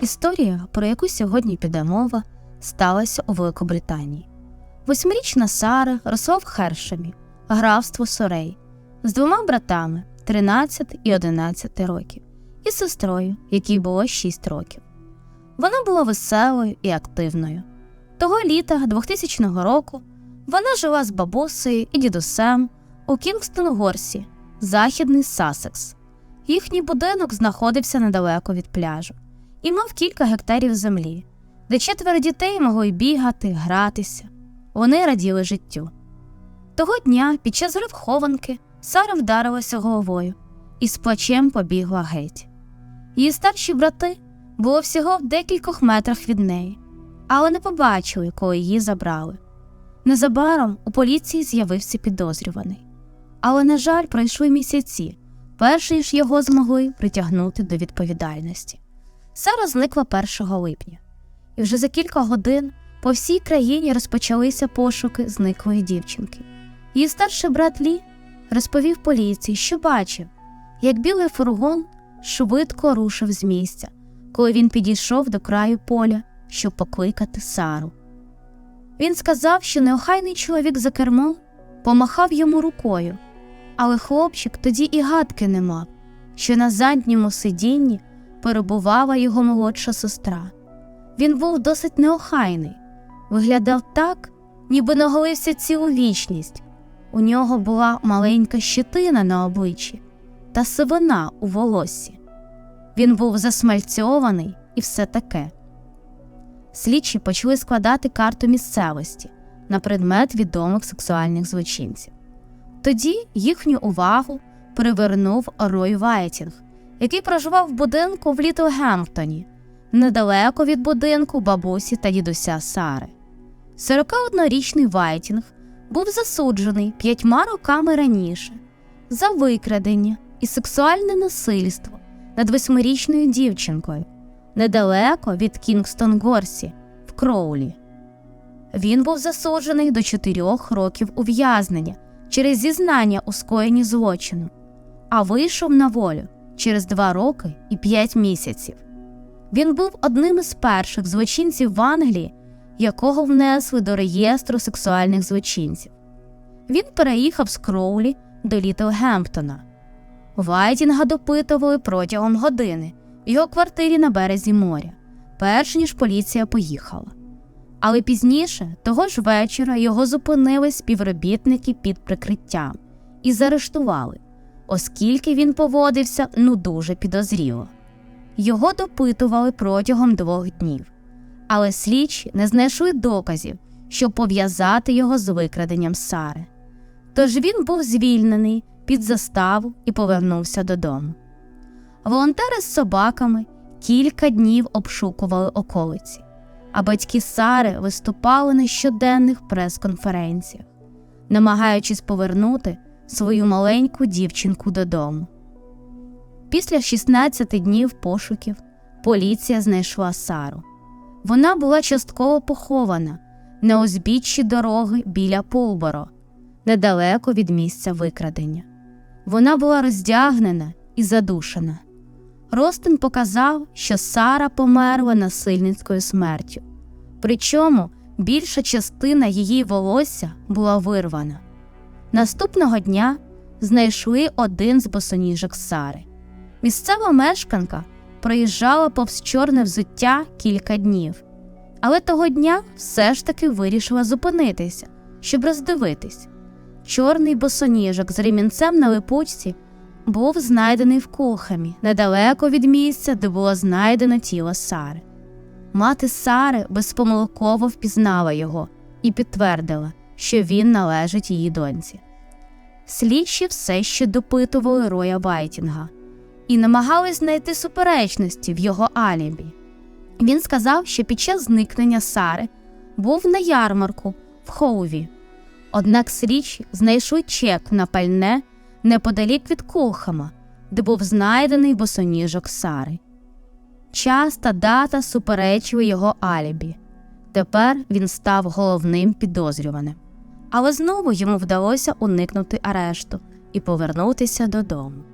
Історія, про яку сьогодні піде мова, сталася у Великобританії. Восьмирічна Сара росла в Хершемі, графство Сорей, з двома братами 13 і 11 років, і сестрою, якій було 6 років. Вона була веселою і активною. Того літа 2000 року вона жила з бабусею і дідусем у Кінгстон-Горсі, західний Сасекс. Їхній будинок знаходився недалеко від пляжу і мав кілька гектарів землі, де четверо дітей могли бігати, гратися. Вони раділи життю. Того дня, під час гри хованки, Сара вдарилася головою і з плачем побігла геть. Її старші брати було всього в декількох метрах від неї, але не побачили, коли її забрали. Незабаром у поліції з'явився підозрюваний. Але, на жаль, пройшли місяці, перш ніж його змогли притягнути до відповідальності. Сара зникла 1 липня, і вже за кілька годин по всій країні розпочалися пошуки зниклої дівчинки. Її старший брат Лі розповів поліції, що бачив, як білий фургон швидко рушив з місця, коли він підійшов до краю поля, щоб покликати Сару. Він сказав, що неохайний чоловік за кермом помахав йому рукою, але хлопчик тоді і гадки не мав, що на задньому сидінні перебувала його молодша сестра. Він був досить неохайний, виглядав так, ніби наголився цілу вічність. У нього була маленька щетина на обличчі та сивина у волоссі. Він був засмальцьований і все таке. Слідчі почали складати карту місцевості на предмет відомих сексуальних злочинців. Тоді їхню увагу привернув Рой Вайтінг, який проживав в будинку в Літлгемптоні, недалеко від будинку бабусі та дідуся Сари. 41-річний Вайтінг був засуджений п'ятьма роками раніше за викрадення і сексуальне насильство над восьмирічною дівчинкою недалеко від Кінгстон Горсі в Кроулі. Він був засуджений до чотирьох років ув'язнення через зізнання у скоєнні злочину, а вийшов на волю через два роки і п'ять місяців. Він був одним із перших злочинців в Англії, якого внесли до реєстру сексуальних злочинців. Він переїхав з Кроулі до Літлгемптона. Вайтінга допитували протягом години в його квартирі на березі моря, перш ніж поліція поїхала. Але пізніше, того ж вечора, його зупинили співробітники під прикриттям і заарештували, оскільки він поводився ну дуже підозріло. Його допитували протягом двох днів, але слідчі не знайшли доказів, щоб пов'язати його з викраденням Сари. Тож він був звільнений під заставу і повернувся додому. Волонтери з собаками кілька днів обшукували околиці, а батьки Сари виступали на щоденних прес-конференціях, намагаючись повернути свою маленьку дівчинку додому. Після 16 днів пошуків поліція знайшла Сару. Вона була частково похована на узбіччі дороги біля Полборо, недалеко від місця викрадення. Вона була роздягнена і задушена. Ростин показав, що Сара померла насильницькою смертю, причому більша частина її волосся була вирвана. Наступного дня знайшли один з босоніжок Сари. Місцева мешканка проїжджала повз чорне взуття кілька днів, але того дня все ж таки вирішила зупинитися, щоб роздивитись. Чорний босоніжок з ремінцем на липучці був знайдений в Кулхамі, недалеко від місця, де було знайдено тіло Сари. Мати Сари безпомилково впізнала його і підтвердила, що він належить її доньці. Слідчі все ще допитували Роя Вайтінга і намагались знайти суперечності в його алібі. Він сказав, що під час зникнення Сари був на ярмарку в Хоуві. Однак слідчі знайшли чек на пальне неподалік від Кулхама, де був знайдений босоніжок Сари. Час та дата суперечили його алібі. Тепер він став головним підозрюваним. Але знову йому вдалося уникнути арешту і повернутися додому.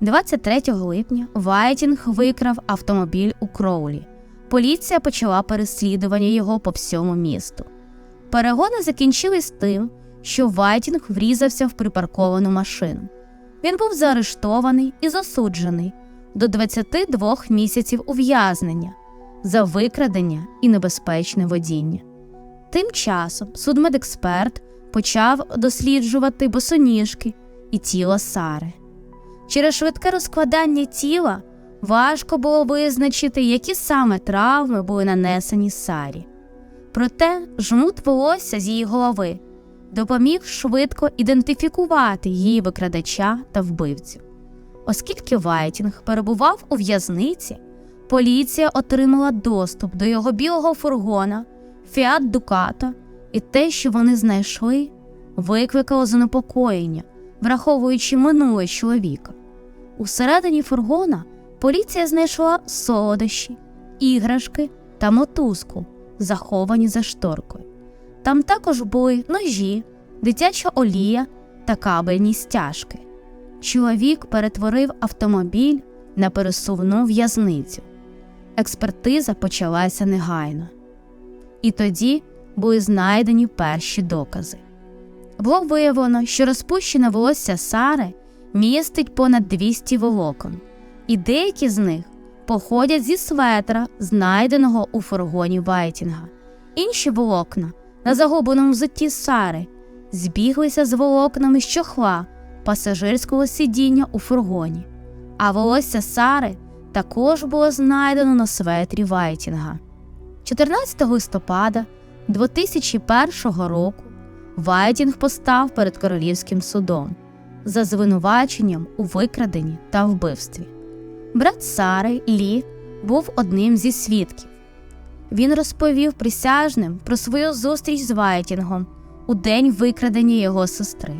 23 липня Вайтінг викрав автомобіль у Кроулі, поліція почала переслідування його по всьому місту. Перегони закінчились тим, що Вайтінг врізався в припарковану машину. Він був заарештований і засуджений до 22 місяців ув'язнення за викрадення і небезпечне водіння. Тим часом судмедексперт почав досліджувати босоніжки і тіло Сари. Через швидке розкладання тіла важко було визначити, які саме травми були нанесені Сарі. Проте жмут волосся з її голови допоміг швидко ідентифікувати її викрадача та вбивцю. Оскільки Вайтінг перебував у в'язниці, поліція отримала доступ до його білого фургона, Фіат Дукато, і те, що вони знайшли, викликало занепокоєння, враховуючи минуле чоловіка. Усередині фургона поліція знайшла солодощі, іграшки та мотузку, заховані за шторкою. Там також були ножі, дитяча олія та кабельні стяжки. Чоловік перетворив автомобіль на пересувну в'язницю. Експертиза почалася негайно. І тоді були знайдені перші докази. Було виявлено, що розпущене волосся Сари містить понад 200 волокон, і деякі з них походять зі светра, знайденого у фургоні Вайтінга. Інші волокна на загубленому взутті Сари збіглися з волокнами з пасажирського сидіння у фургоні, а волосся Сари також було знайдено на светрі Вайтінга. 14 листопада 2001 року Вайтінг постав перед королівським судом за звинуваченням у викраденні та вбивстві. Брат Сари Лі був одним зі свідків. Він розповів присяжним про свою зустріч з Вайтінгом у день викрадення його сестри.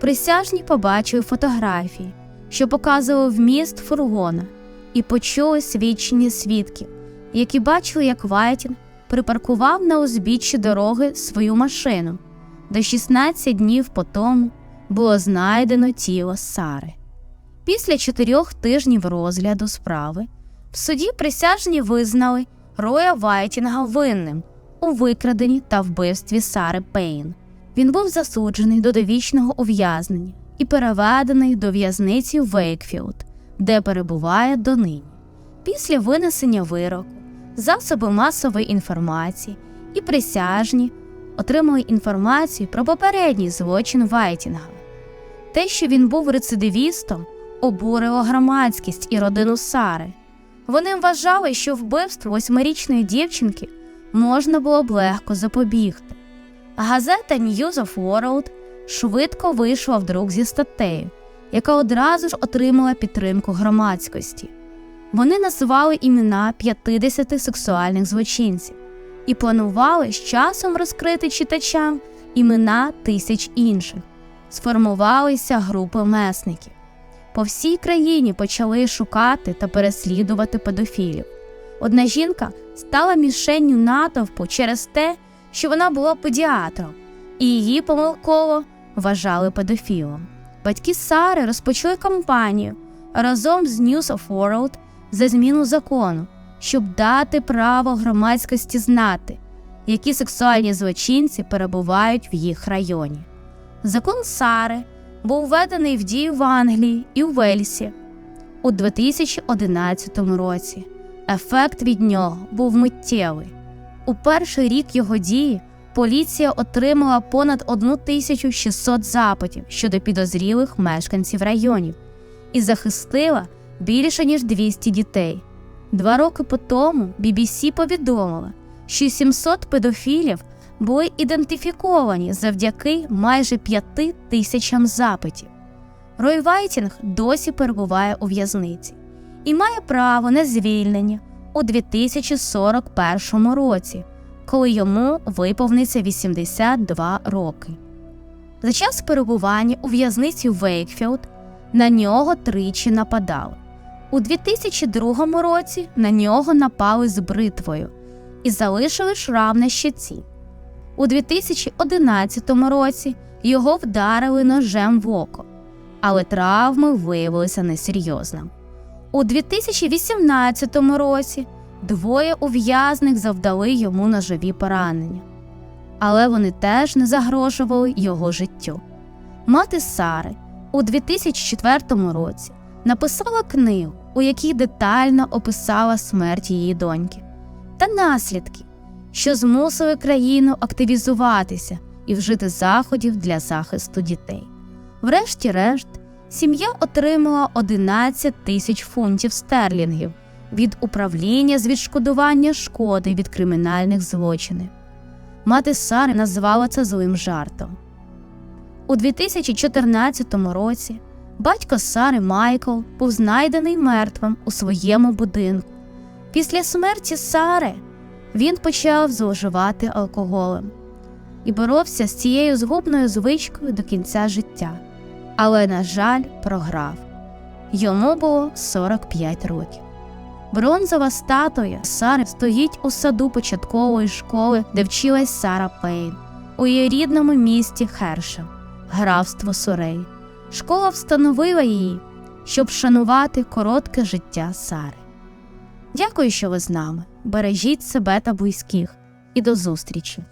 Присяжні побачили фотографії, що показували вміст фургона, і почули свідчення свідків, які бачили, як Вайтінг припаркував на узбіччі дороги свою машину, де 16 днів по тому було знайдено тіло Сари. Після чотирьох тижнів розгляду справи в суді присяжні визнали Роя Вайтінга винним у викраденні та вбивстві Сари Пейн. Він був засуджений до довічного ув'язнення і переведений до в'язниці Вейкфілд, де перебуває донині. Після винесення вироку засоби масової інформації і присяжні отримали інформацію про попередній злочин Вайтінга. Те, що він був рецидивістом, обурило громадськість і родину Сари. Вони вважали, що вбивство восьмирічної дівчинки можна було б легко запобігти. Газета News of World швидко вийшла в друк зі статтею, яка одразу ж отримала підтримку громадськості. Вони називали імена 50 сексуальних злочинців і планували з часом розкрити читачам імена тисяч інших. Сформувалися групи месників. По всій країні почали шукати та переслідувати педофілів. Одна жінка стала мішенню натовпу через те, що вона була педіатром, і її помилково вважали педофілом. Батьки Сари розпочали кампанію разом з News of World за зміну закону, щоб дати право громадськості знати, які сексуальні злочинці перебувають в їх районі. Закон Сари був введений в дію в Англії і у Вельсі у 2011 році. Ефект від нього був миттєвий. У перший рік його дії поліція отримала понад 1600 запитів щодо підозрілих мешканців районів і захистила більше ніж 200 дітей. Два роки по тому BBC повідомила, що 700 педофілів були ідентифіковані завдяки майже 5 тисячам запитів. Рой Вайтінг досі перебуває у в'язниці і має право на звільнення у 2041 році, коли йому виповниться 82 роки. За час перебування у в'язниці Вейкфілд на нього тричі нападали. У 2002 році на нього напали з бритвою і залишили шрам на щеці. У 2011 році його вдарили ножем в око, але травми виявилися несерйозними. У 2018 році Двоє ув'язних завдали йому ножові поранення, але вони теж не загрожували його життю. Мати Сари у 2004 році написала книгу, у якій детально описала смерть її доньки та наслідки, що змусили країну активізуватися і вжити заходів для захисту дітей. Врешті-решт, сім'я отримала 11 тисяч фунтів стерлінгів від управління з відшкодування шкоди від кримінальних злочинів. Мати Сари назвала це злим жартом. У 2014 році батько Сари Майкл був знайдений мертвим у своєму будинку. Після смерті Сари він почав зловживати алкоголем і боровся з цією згубною звичкою до кінця життя, але, на жаль, програв. Йому було 45 років. Бронзова статуя Сари стоїть у саду початкової школи, де вчилась Сара Пейн, у її рідному місті Хершем, графство Сурей. Школа встановила її, щоб вшанувати коротке життя Сари. Дякую, що ви з нами. Бережіть себе та близьких, і до зустрічі!